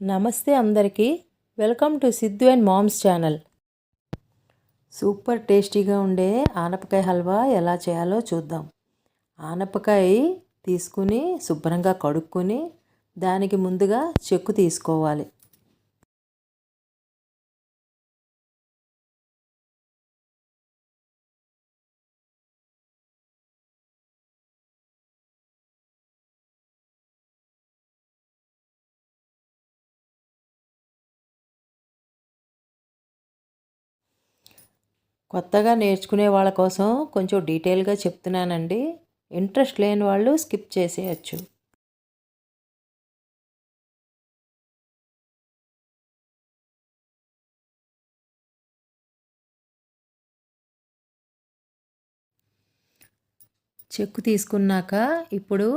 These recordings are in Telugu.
నమస్తే అందరికీ. Welcome to Siddhu and moms channel. Super టేస్టీగా ఉండే ఆనపకాయ హల్వా ఎలా చేయాలో చూద్దాం. ఆనపకాయ తీసుకుని శుభ్రంగా కడుక్కొని దానికి ముందుగా చెక్కు తీసుకోవాలి. కొత్తగా నేర్చుకునే వాళ్ళ కోసం కొంచెం డీటెయిల్గా చెప్తున్నానండి. ఇంట్రెస్ట్ లేని వాళ్ళు స్కిప్ చేసేయచ్చు. చెక్కు తీసుకున్నాక ఇప్పుడు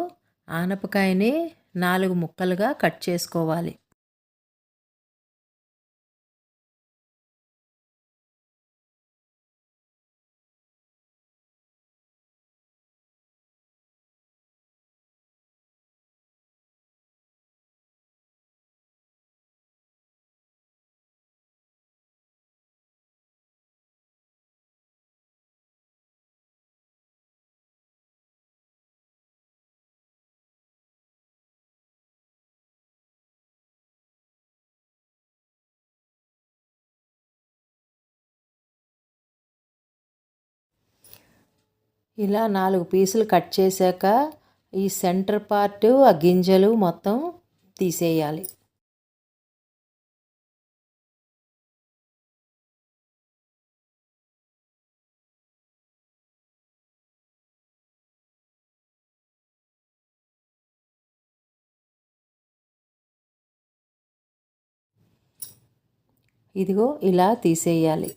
ఆనపకాయని నాలుగు ముక్కలుగా కట్ చేసుకోవాలి. ఇలా నాలుగు పీసులు కట్ చేశాక ఈ సెంటర్ పార్ట్ ఆ గింజలు మొత్తం తీసేయాలి. ఇదిగో ఇలా తీసేయాలి.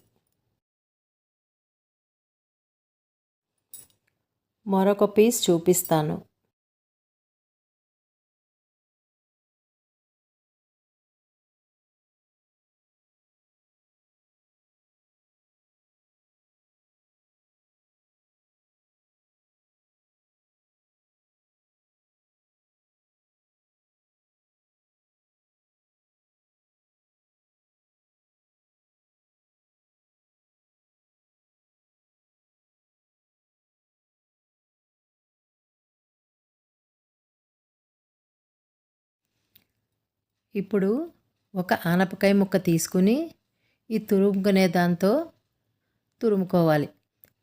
మరొక పీస్ చూపిస్తాను. ఇప్పుడు ఒక ఆనపకాయ ముక్క తీసుకుని ఈ తురుముకునే దాంతో తురుముకోవాలి.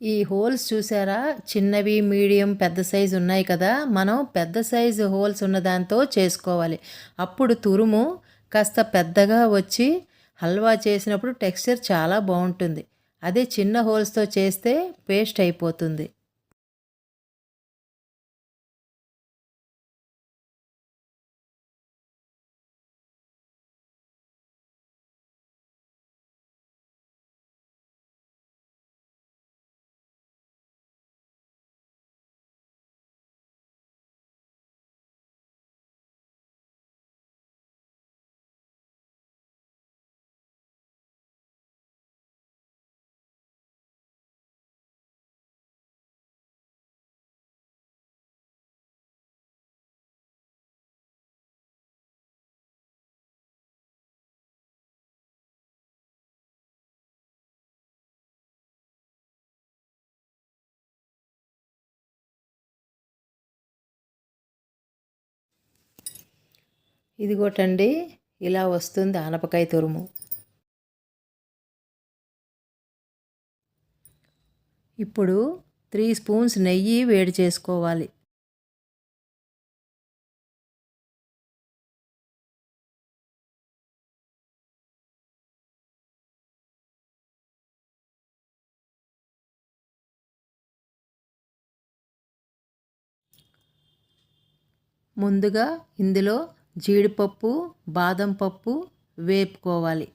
ఈ హోల్స్ చూసారా? చిన్నవి మీడియం పెద్ద సైజు ఉన్నాయి కదా. మనం పెద్ద సైజు హోల్స్ ఉన్న దాంతో చేసుకోవాలి. అప్పుడు తురుము కాస్త పెద్దగా వచ్చి హల్వా చేసినప్పుడు టెక్స్చర్ చాలా బాగుంటుంది. అదే చిన్న హోల్స్తో చేస్తే పేస్ట్ అయిపోతుంది. ఇదిగోటండి ఇలా వస్తుంది ఆనపకాయ తురుము. ఇప్పుడు త్రీ స్పూన్స్ నెయ్యి వేడి చేసుకోవాలి. ముందుగా ఇందులో జీడిపప్పు బాదం పప్పు వేపుకోవాలి.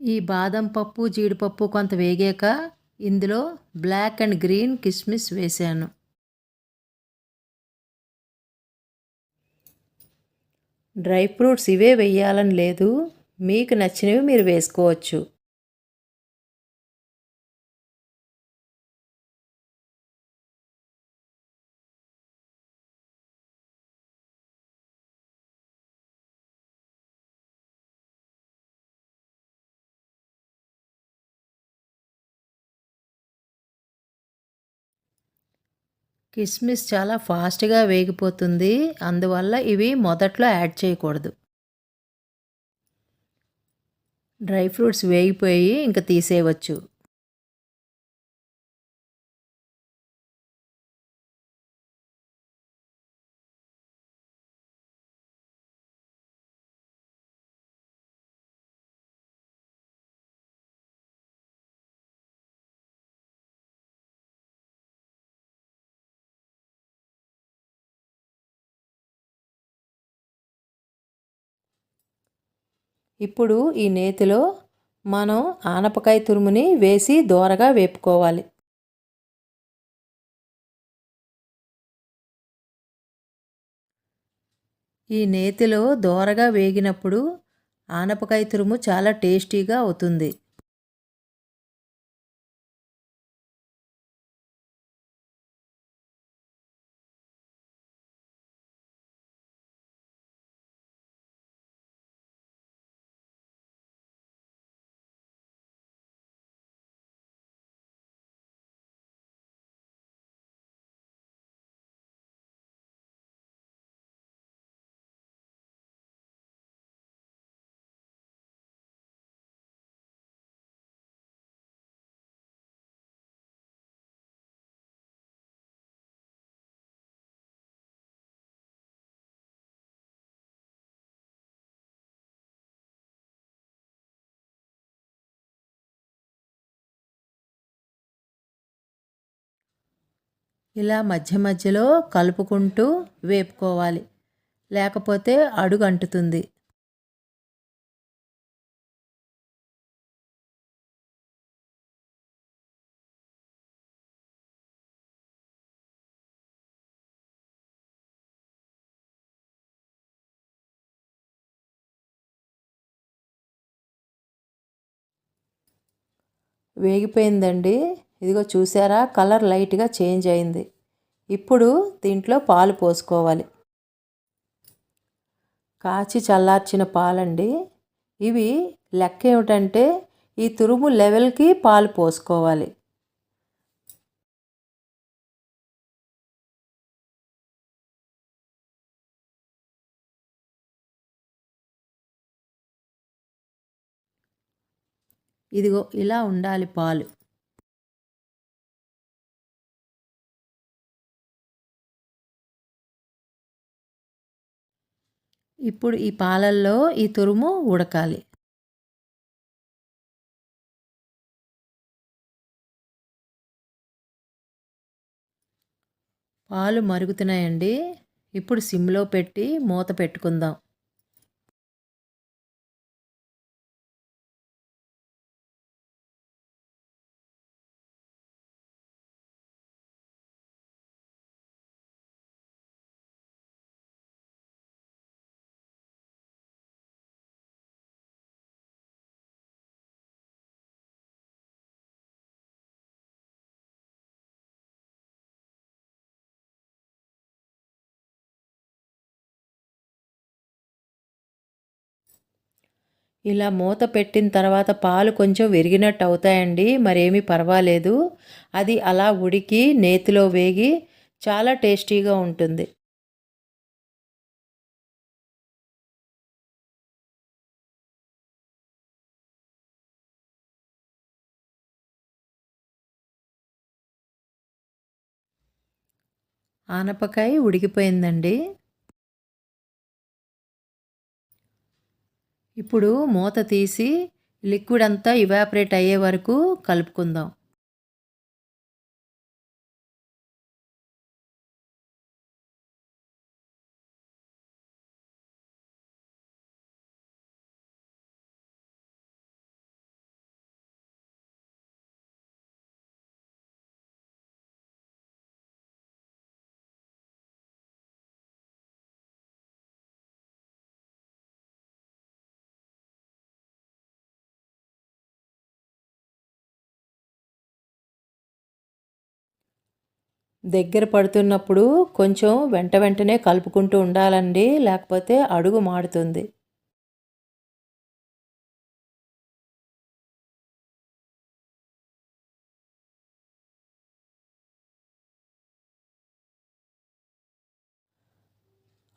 ఈ బాదం పప్పు జీడిపప్పు కొంత వేగాక ఇందులో బ్లాక్ అండ్ గ్రీన్ కిస్మిస్ వేశాను. డ్రై ఫ్రూట్స్ ఇవే వేయాలని లేదు మీకు నచ్చినవి మీరు వేసుకోవచ్చు. కిస్మిస్ చాలా ఫాస్ట్గా వేగిపోతుంది. అందువల్ల ఇవి మొదట్లో యాడ్ చేయకూడదు. డ్రై ఫ్రూట్స్ వేగిపోయి ఇంకా తీసేయవచ్చు. ఇప్పుడు ఈ నేతిలో మనం ఆనపకాయ తురుముని వేసి దోరగా వేపుకోవాలి. ఈ నేతిలో దోరగా వేగినప్పుడు ఆనపకాయ తురుము చాలా టేస్టీగా అవుతుంది. ఇలా మధ్య మధ్యలో కలుపుకుంటూ వేపుకోవాలి. లేకపోతే అడుగు అంటుతుంది. వేగిపోయిందండి. ఇదిగో చూసారా కలర్ లైట్గా చేంజ్ అయింది. ఇప్పుడు దీంట్లో పాలు పోసుకోవాలి. కాచి చల్లార్చిన పాలండి. ఇవి లెక్క ఏమిటంటే ఈ తురుము లెవెల్కి పాలు పోసుకోవాలి. ఇదిగో ఇలా ఉండాలి పాలు. ఇప్పుడు ఈ పాలల్లో ఈ తురుము ఉడకాలి. పాలు మరుగుతున్నాయండి. ఇప్పుడు సిమ్లో పెట్టి మూత పెట్టుకుందాం. ఇలా మూత పెట్టిన తర్వాత పాలు కొంచెం విరిగినట్టు అవుతాయండి మరేమీ పర్వాలేదు. అది అలా ఉడికి నేతిలో వేగి చాలా టేస్టీగా ఉంటుంది. ఆనపకాయ ఉడికిపోయిందండి. ఇప్పుడు మూత తీసి లిక్విడ్ అంతా ఇవాపరేట్ అయ్యే వరకు కలుపుకుందాం. దగ్గర పడుతున్నప్పుడు కొంచెం వెంట వెంటనే కలుపుకుంటూ ఉండాలండి లేకపోతే అడుగు మాడుతుంది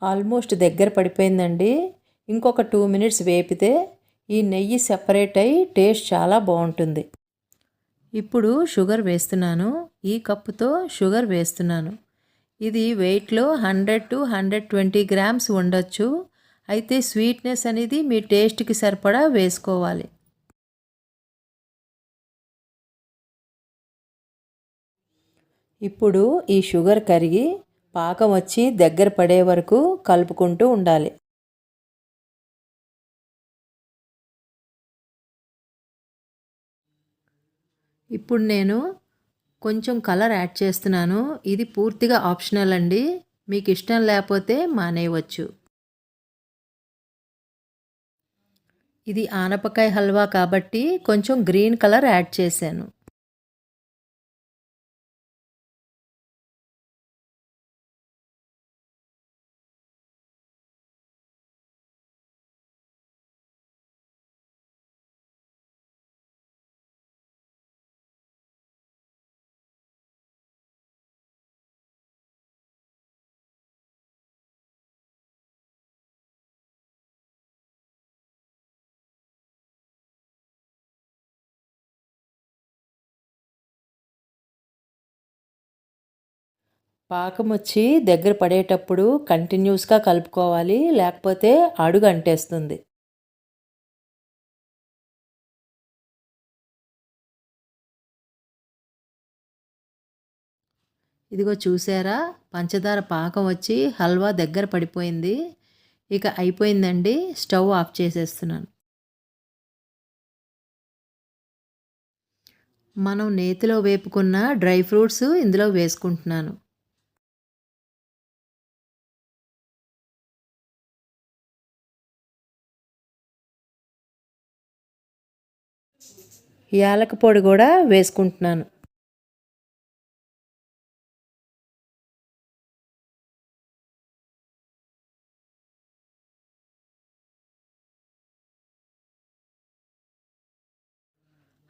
ఆల్మోస్ట్ దగ్గర పడిపోయిందండి. ఇంకొక టూ మినిట్స్ వేపితే ఈ నెయ్యి సెపరేట్ అయ్యి టేస్ట్ చాలా బాగుంటుంది. ఇప్పుడు షుగర్ వేస్తున్నాను ఈ కప్పుతో షుగర్ వేస్తున్నాను. ఇది వెయిట్లో hundred to hundred twenty grams ఉండొచ్చు. అయితే స్వీట్నెస్ అనేది మీ టేస్ట్కి సరిపడా వేసుకోవాలి. ఇప్పుడు ఈ షుగర్ కరిగి పాకం వచ్చి దగ్గర పడే వరకు కలుపుకుంటూ ఉండాలి. ఇప్పుడు నేను కొంచెం కలర్ యాడ్ చేస్తున్నాను. ఇది పూర్తిగా ఆప్షనల్ అండి. మీకు ఇష్టం లేకపోతే మానేయవచ్చు. ఇది ఆనపకాయ హల్వా కాబట్టి కొంచెం గ్రీన్ కలర్ యాడ్ చేశాను. పాకం వచ్చి దగ్గర పడేటప్పుడు కంటిన్యూస్గా కలుపుకోవాలి లేకపోతే అడుగు అంటేస్తుంది. ఇదిగో చూసారా? పంచదార పాకం వచ్చి హల్వా దగ్గర పడిపోయింది. ఇక అయిపోయిందండి. స్టవ్ ఆఫ్ చేసేస్తున్నాను. మనం నేతిలో వేపుకున్న డ్రై ఫ్రూట్స్ ఇందులో వేసుకుంటున్నాను. యాలక పొడి కూడా వేసుకుంటున్నాను.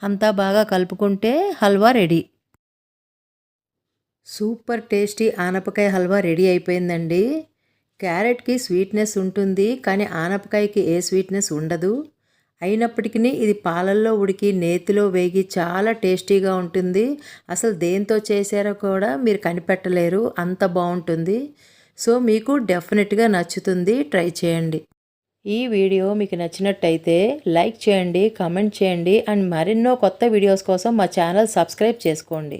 అంతా బాగా కలుపుకుంటే హల్వా రెడీ. సూపర్ టేస్టీ ఆనపకాయ హల్వా రెడీ అయిపోయిందండి. క్యారెట్కి స్వీట్నెస్ ఉంటుంది కానీ ఆనపకాయకి ఏ స్వీట్నెస్ ఉండదు. అయినప్పటికీ ఇది పాలల్లో ఉడికి నేతిలో వేగి చాలా టేస్టీగా ఉంటుంది. అసలు దేంతో చేశారో కూడా మీరు కనిపెట్టలేరు. అంత బాగుంటుంది. సో మీకు డెఫినెట్గా నచ్చుతుంది. ట్రై చేయండి. ఈ వీడియో మీకు నచ్చినట్టయితే లైక్ చేయండి కమెంట్ చేయండి అండ్ మరెన్నో కొత్త వీడియోస్ కోసం మా ఛానల్ సబ్స్క్రైబ్ చేసుకోండి.